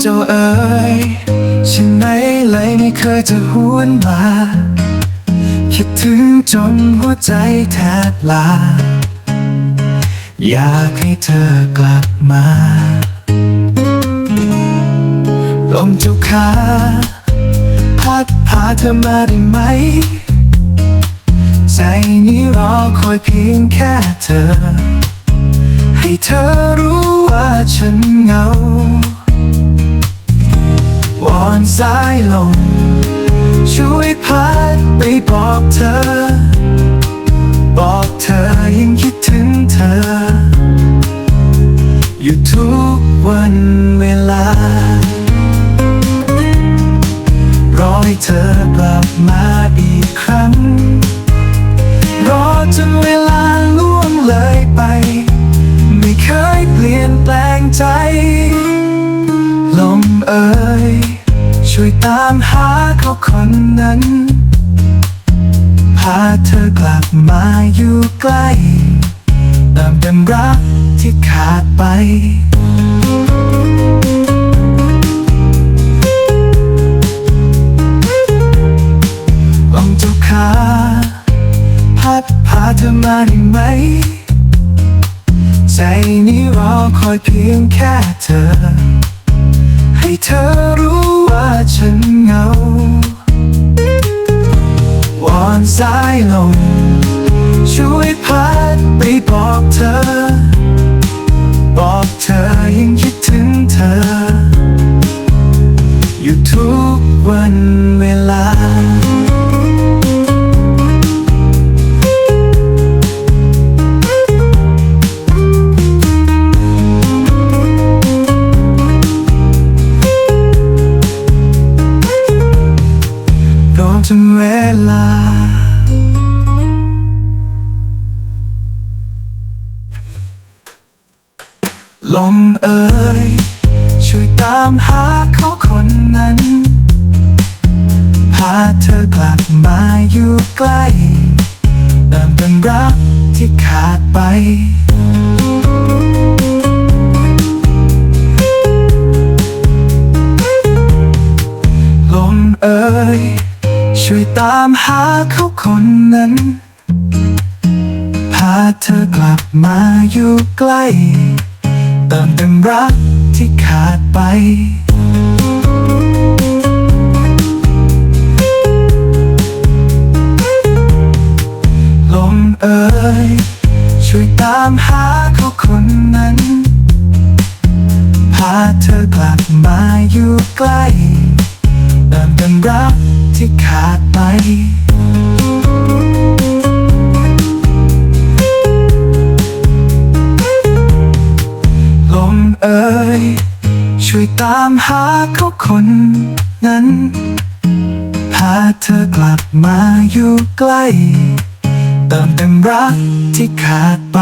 เจ้าเอ๋ยฉันไหนเลยไม่เคยจะหวนมาคิดถึงจนหัวใจแทบลา อยากให้เธอกลับมาลมเจ้าขาพัดพาเธอมาได้ไหม ใจนี้รอคอยเพียงแค่เธอ ให้เธอรู้ว่าฉันเหงา สายลม ช่วยพัดไปบอกเธอ บอกเธอยังคิดถึงเธอ อยู่ทุกวันเวลา รอให้เธอกลับมาอีกครั้ง รอจนเวลา ช่วยตามหาเขาคนนั้น พาเธอกลับมาอยู่ใกล้เติมเต็มรักที่ขาดไปลองเจ้าขาพัดพาเธอมาได้ไหม ใจนี้รอคอยเพียงแค่เธอ ให้เธอ อนสายลม ช่วยพัดไปบอกเธอ บอกเธอยังคิดถึงเธอ อยู่ทุกวันเวลาจนเวลา ลมเอ่ยช่วยตามหาเขาคนนั้น พาเธอกลับมาอยู่ใกล้เติมเต็มรักที่ขาดไปลมเอ่ยช่วยตามหาเขาคนนั้น พาเธอกลับมาอยู่ใกล้ ติมเต็มรักที่ขาดไปลมเอ่ยช่วยตามหาเขาคนนั้น พาเธอกลับมาอยู่ใกล้เติมเต็มรักที่ขาดไป เอ่ย ช่วยตามหาเขาคนนั้น พาเธอกลับมาอยู่ใกล้ เติมเต็มรักที่ขาดไป